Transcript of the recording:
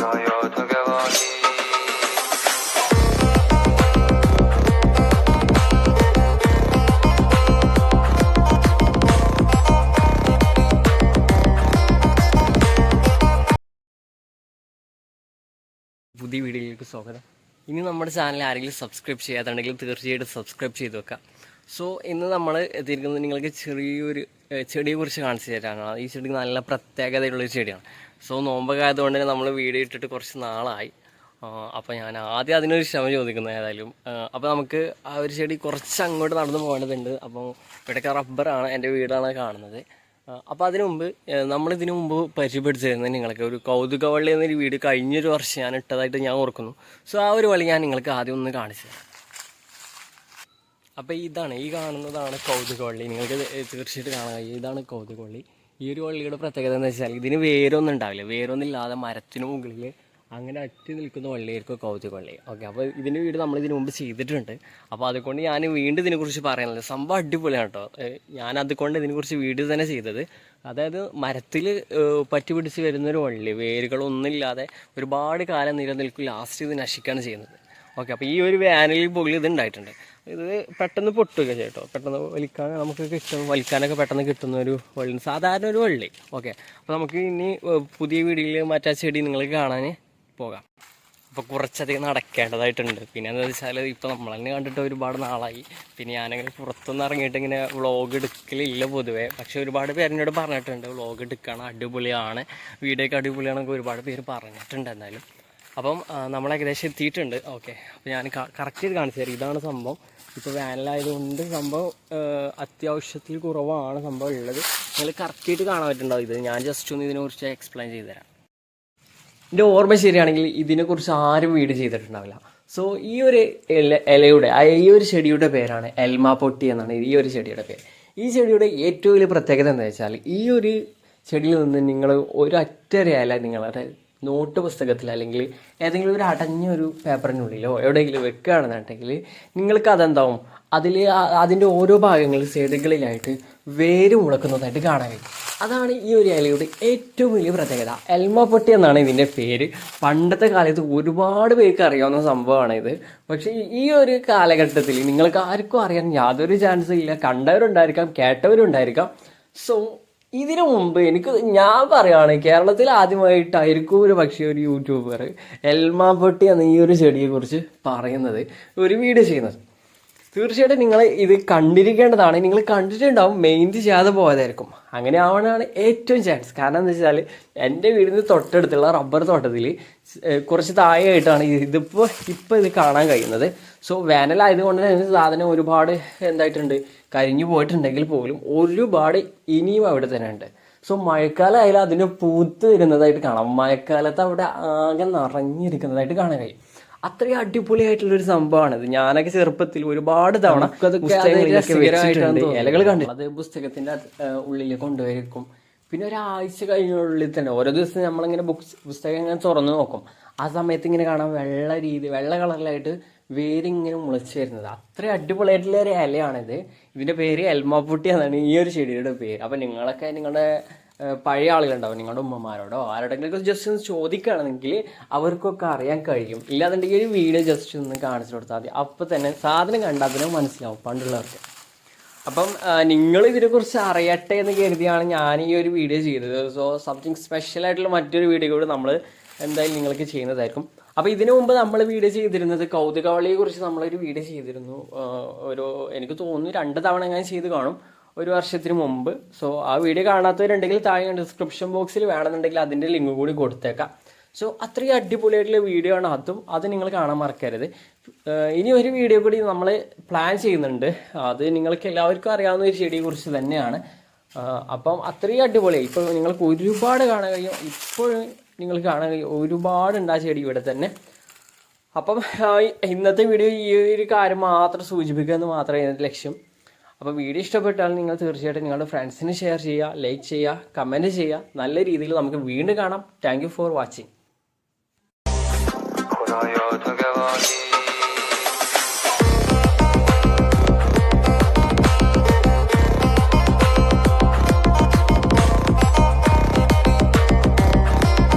പുതിയ വീഡിയോയിലേക്ക് സ്വാഗതം. ഇനി നമ്മുടെ ചാനൽ ആരെങ്കിലും സബ്സ്ക്രൈബ് ചെയ്യാത്തുണ്ടെങ്കിൽ തീർച്ചയായിട്ടും സബ്സ്ക്രൈബ് ചെയ്ത് വെക്കാം. സോ ഇന്ന് നമ്മൾ എത്തിയിരിക്കുന്നത് നിങ്ങൾക്ക് ചെറിയൊരു ചെടിയെക്കുറിച്ച് കാണിച്ചു തരാനാണ്. ഈ ചെടി നല്ല പ്രത്യേകതയുള്ളൊരു ചെടിയാണ്. സോ നോമ്പൊക്കെ ആയതുകൊണ്ട് തന്നെ നമ്മൾ വീഡിയോ ഇട്ടിട്ട് കുറച്ച് നാളായി. അപ്പോൾ ഞാൻ ആദ്യം അതിനൊരു ക്ഷമ ചോദിക്കുന്നത് ഏതായാലും. അപ്പോൾ നമുക്ക് ആ ഒരു ചെടി കുറച്ച് അങ്ങോട്ട് നടന്നു പോകേണ്ടതുണ്ട്. അപ്പോൾ ഇവിടെയൊക്കെ റബ്ബറാണ് എന്റെ വീടാണ് കാണുന്നത്. അപ്പോൾ അതിനു മുമ്പ് നമ്മളിതിനു മുമ്പ് പരിചയപ്പെടുത്തിരുന്നത് നിങ്ങൾക്ക് ഒരു കൗതുകവള്ളി എന്നൊരു വീട് കഴിഞ്ഞൊരു വർഷം ഞാൻ ഇട്ടതായിട്ട് ഞാൻ ഓർക്കുന്നു. സോ ആ ഒരു വള്ളി ഞാൻ നിങ്ങൾക്ക് ആദ്യം ഒന്ന് കാണിച്ചു തരാം. അപ്പോൾ ഇതാണ് ഈ കാണുന്നതാണ് കൗതുകവള്ളി. നിങ്ങൾക്ക് തീർച്ചയായിട്ടും കാണാൻ ഇതാണ് കൗതുകവള്ളി. ഈ ഒരു വള്ളിയുടെ പ്രത്യേകത എന്ന് വെച്ചാൽ ഇതിന് വേരൊന്നും ഉണ്ടാവില്ല. വേരൊന്നും ഇല്ലാതെ മരത്തിന് മുകളിൽ അങ്ങനെ അറ്റി നിൽക്കുന്ന വള്ളിയായിരിക്കും കൗതുകവള്ളി. ഓക്കെ അപ്പോൾ ഇതിന്റെ വീട് നമ്മൾ ഇതിനു മുമ്പ് ചെയ്തിട്ടുണ്ട്. അപ്പോൾ അതുകൊണ്ട് ഞാൻ വീണ്ടും ഇതിനെക്കുറിച്ച് പറയുന്നത് സംഭവം അടിപൊളിയാണ് കേട്ടോ. ഞാൻ അതുകൊണ്ട് ഇതിനെക്കുറിച്ച് വീഡിയോ തന്നെ ചെയ്തത്. അതായത് മരത്തിൽ പറ്റി പിടിച്ച് വരുന്നൊരു വള്ളി വേരുകളൊന്നുമില്ലാതെ ഒരുപാട് കാലം നിലനിൽക്കും ലാസ്റ്റ് ഇത് നശിക്കുകയാണ് ചെയ്യുന്നത്. ഓക്കെ അപ്പോൾ ഈ ഒരു വേനലിൽ പോലും ഇത് ഉണ്ടായിട്ടുണ്ട്. ഇത് പെട്ടെന്ന് പൊട്ടുക ചേട്ടോ. പെട്ടെന്ന് വലിക്കാൻ നമുക്ക് കിട്ടും വലിക്കാനൊക്കെ പെട്ടെന്ന് കിട്ടുന്ന ഒരു വള്ളി സാധാരണ ഒരു വള്ളി. ഓക്കെ അപ്പോൾ നമുക്ക് ഇനി പുതിയ വീഡിയോയിൽ മറ്റാ ചെടി നിങ്ങൾ കാണാൻ പോകാം. അപ്പോൾ കുറച്ചധികം നടക്കേണ്ടതായിട്ടുണ്ട്. പിന്നെ എന്താ വെച്ചാൽ ഇപ്പോൾ നമ്മൾ തന്നെ കണ്ടിട്ട് ഒരുപാട് നാളായി. പിന്നെ ഞാനങ്ങനെ പുറത്തൊന്നും ഇറങ്ങിയിട്ട് ഇങ്ങനെ വ്ളോഗ് എടുക്കലില്ല പൊതുവേ. പക്ഷേ ഒരുപാട് പേര് എന്നോട് പറഞ്ഞിട്ടുണ്ട് വ്ളോഗ് എടുക്കണം അടിപൊളിയാണ്. വീഡിയോ ഒക്കെ അടിപൊളിയാണെന്നൊക്കെ ഒരുപാട് പേര് പറഞ്ഞിട്ടുണ്ട് എന്തായാലും അപ്പം നമ്മൾ ഏകദേശം എത്തിയിട്ടുണ്ട്. ഓക്കെ അപ്പോൾ ഞാൻ കറക്റ്റ് ചെയ്ത് കാണിച്ചു തരാം. ഇതാണ് സംഭവം. ഇപ്പോൾ വാനിലായതുകൊണ്ട് സംഭവം അത്യാവശ്യത്തിൽ കുറവാണ് സംഭവം ഉള്ളത്. നിങ്ങൾ കറക്റ്റായിട്ട് കാണാൻ പറ്റുന്നുണ്ടാവും ഇത്? ഞാൻ ജസ്റ്റ് ഒന്ന് ഇതിനെക്കുറിച്ച് എക്സ്പ്ലെയിൻ ചെയ്തു തരാം. എന്റെ ഓർമ്മ ശരിയാണെങ്കിൽ ഇതിനെക്കുറിച്ച് ആരും വീട് ചെയ്തിട്ടുണ്ടാവില്ല. സോ ഈ ഒരു ഇല ഇലയുടെ ഈ ഒരു ചെടിയുടെ പേരാണ് എൽമ പൊട്ടി എന്നാണ് ഈ ഒരു ചെടിയുടെ പേര്. ഈ ചെടിയുടെ ഏറ്റവും വലിയ പ്രത്യേകത എന്താ വെച്ചാൽ ഈ ഒരു ചെടിയിൽ നിന്ന് നിങ്ങൾ ഒരൊറ്റ ഒരു ഇല നിങ്ങളുടെ നോട്ട് പുസ്തകത്തിൽ അല്ലെങ്കിൽ ഏതെങ്കിലും ഒരു അടഞ്ഞ ഒരു പേപ്പറിനുള്ളിലോ എവിടെയെങ്കിലും വെക്കുകയാണെന്നുണ്ടെങ്കിൽ നിങ്ങൾക്ക് അതെന്താവും? അതിൽ അതിന്റെ ഓരോ ഭാഗങ്ങളിൽ സൈഡുകളിലായിട്ട് വേര് മുളക്കുന്നതായിട്ട് കാണാൻ കഴിയും. അതാണ് ഈ ഒരു ഇലയുടെ ഏറ്റവും വലിയ പ്രത്യേകത. എൽമ പൊട്ടി എന്നാണ് ഇതിന്റെ പേര്. പണ്ടത്തെ കാലത്ത് ഒരുപാട് പേർക്ക് അറിയാവുന്ന സംഭവമാണ് ഇത് പക്ഷേ ഈ ഒരു കാലഘട്ടത്തിൽ നിങ്ങൾക്ക് ആർക്കും അറിയാൻ യാതൊരു ചാൻസും ഇല്ല. കണ്ടവരുണ്ടായിരിക്കാം കേട്ടവരുണ്ടായിരിക്കാം. സോ ഇതിനു മുമ്പ് എനിക്ക് ഞാൻ പറയുകയാണ് കേരളത്തിൽ ആദ്യമായിട്ടായിരിക്കും ഒരു പക്ഷേ ഒരു യൂട്യൂബർ എൽമാ പൊട്ടി എന്ന ഈ ഒരു ചെടിയെക്കുറിച്ച് പറയുന്നത് ഒരു വീഡിയോ ചെയ്യുന്നത്. തീർച്ചയായിട്ടും നിങ്ങൾ ഇത് കണ്ടിരിക്കേണ്ടതാണ്. നിങ്ങൾ കണ്ടിട്ടുണ്ടാവും മെയിന്റ് ചെയ്യാതെ പോയതായിരിക്കും. അങ്ങനെ ആവാനാണ് ഏറ്റവും ചാൻസ് കാരണം എന്താ വെച്ചാൽ എന്റെ വീടിന് തൊട്ടടുത്തുള്ള റബ്ബർ തോട്ടത്തിൽ കുറച്ച് താഴെയായിട്ടാണ് ഇതിപ്പോൾ ഇപ്പോൾ ഇത് കാണാൻ കഴിയുന്നത്. സോ വേനലായതുകൊണ്ട് തന്നെ സാധനം ഒരുപാട് എന്തായിട്ടുണ്ട് കരിഞ്ഞു പോയിട്ടുണ്ടെങ്കിൽ പോലും ഒരുപാട് ഇനിയും അവിടെ തന്നെ ഉണ്ട്. സോ മഴക്കാലമായാലും അതിന് പൂത്ത് വരുന്നതായിട്ട് കാണാം. മഴക്കാലത്ത് അവിടെ ആകെ നിറഞ്ഞിരിക്കുന്നതായിട്ട് കാണാൻ കഴിയും. അത്രയും അടിപൊളിയായിട്ടുള്ള ഒരു സംഭവമാണ് ഇത്. ഞാനൊക്കെ ചെറുപ്പത്തിൽ ഒരുപാട് തവണ. ഇലകൾ അത് പുസ്തകത്തിന്റെ ഉള്ളിൽ കൊണ്ടുവരിക്കും പിന്നെ ഒരാഴ്ച കഴിഞ്ഞുള്ളിൽ തന്നെ ഓരോ ദിവസം നമ്മളിങ്ങനെ ബുക്സ് പുസ്തകം ഇങ്ങനെ തുറന്നു നോക്കും. ആ സമയത്ത് ഇങ്ങനെ കാണാൻ വെള്ള രീതി വെള്ള കളറിലായിട്ട് വേരിങ്ങനെ മുളച്ച് വരുന്നത്. അത്രയും അടിപൊളിയായിട്ടുള്ള ഒരു ഇലയാണിത്. ഇതിന്റെ പേര് എൽമാപ്പുട്ടി എന്നാണ് ഈ ഒരു ചെടിയുടെ പേര്. അപ്പൊ നിങ്ങളൊക്കെ നിങ്ങളുടെ പഴയ ആളുകളുണ്ടാവും നിങ്ങളുടെ ഉമ്മമാരോടോ ആരോടെങ്കിലും ജസ്റ്റ് ഒന്ന് ചോദിക്കുകയാണെങ്കിൽ അവർക്കൊക്കെ അറിയാൻ കഴിയും. ഇല്ലാന്നുണ്ടെങ്കിൽ ഒരു വീഡിയോ ജസ്റ്റ് ഒന്ന് കാണിച്ചു കൊടുത്താൽ മതി. അപ്പോൾ തന്നെ സാധനം കണ്ടാൽ തന്നെ മനസ്സിലാവും പണ്ടുള്ളവർക്ക്. അപ്പം നിങ്ങൾ ഇതിനെക്കുറിച്ച് അറിയട്ടെ എന്ന് കരുതിയാണ് ഞാൻ ഈ ഒരു വീഡിയോ ചെയ്തത്. സോ സംതിങ് സ്പെഷ്യൽ ആയിട്ടുള്ള മറ്റൊരു വീഡിയോ കൂടി നമ്മൾ എന്തായാലും നിങ്ങൾക്ക് ചെയ്യുന്നതായിരിക്കും. അപ്പോൾ ഇതിനു മുമ്പ് നമ്മൾ വീഡിയോ ചെയ്തിരുന്നത് കൗതുകവളിയെക്കുറിച്ച് നമ്മളൊരു വീഡിയോ ചെയ്തിരുന്നു. ഒരു എനിക്ക് തോന്നുന്നു രണ്ട് തവണ ഞാൻ ചെയ്ത് കാണും. ഒരു വർഷത്തിന് മുമ്പ്. സോ ആ വീഡിയോ കാണാത്തവരുണ്ടെങ്കിൽ താഴെ ഡിസ്ക്രിപ്ഷൻ ബോക്സിൽ വേണമെന്നുണ്ടെങ്കിൽ അതിന്റെ ലിങ്ക് കൂടി കൊടുത്തേക്കാം. സോ അത്രയും അടിപൊളിയായിട്ടുള്ള വീഡിയോ ആണ്. അതും അത് നിങ്ങൾ കാണാൻ മറക്കരുത്. ഇനി ഒരു വീഡിയോ കൂടി നമ്മൾ പ്ലാൻ ചെയ്യുന്നുണ്ട്. അത് നിങ്ങൾക്ക് എല്ലാവർക്കും അറിയാവുന്ന ഒരു ചെടിയെ കുറിച്ച് തന്നെയാണ്. അപ്പം അത്രയും അടിപൊളിയായി ഇപ്പോൾ നിങ്ങൾക്ക് ഒരുപാട് കാണാൻ കഴിയും. ഇപ്പോഴും നിങ്ങൾ കാണാൻ കഴിയും. ഒരുപാടുണ്ട് ആ ചെടി ഇവിടെ തന്നെ. അപ്പം ഇന്നത്തെ വീഡിയോ ഈ ഒരു കാര്യം മാത്രം സൂചിപ്പിക്കുക എന്ന് മാത്രമേ ലക്ഷ്യം. അപ്പോൾ വീഡിയോ ഇഷ്ടപ്പെട്ടാൽ നിങ്ങൾ തീർച്ചയായിട്ടും നിങ്ങളുടെ ഫ്രണ്ട്സിന് ഷെയർ ചെയ്യുക ലൈക്ക് ചെയ്യുക കമന്റ് ചെയ്യുക. നല്ല രീതിയിൽ നമുക്ക് വീണ്ടും കാണാം. Thank for watching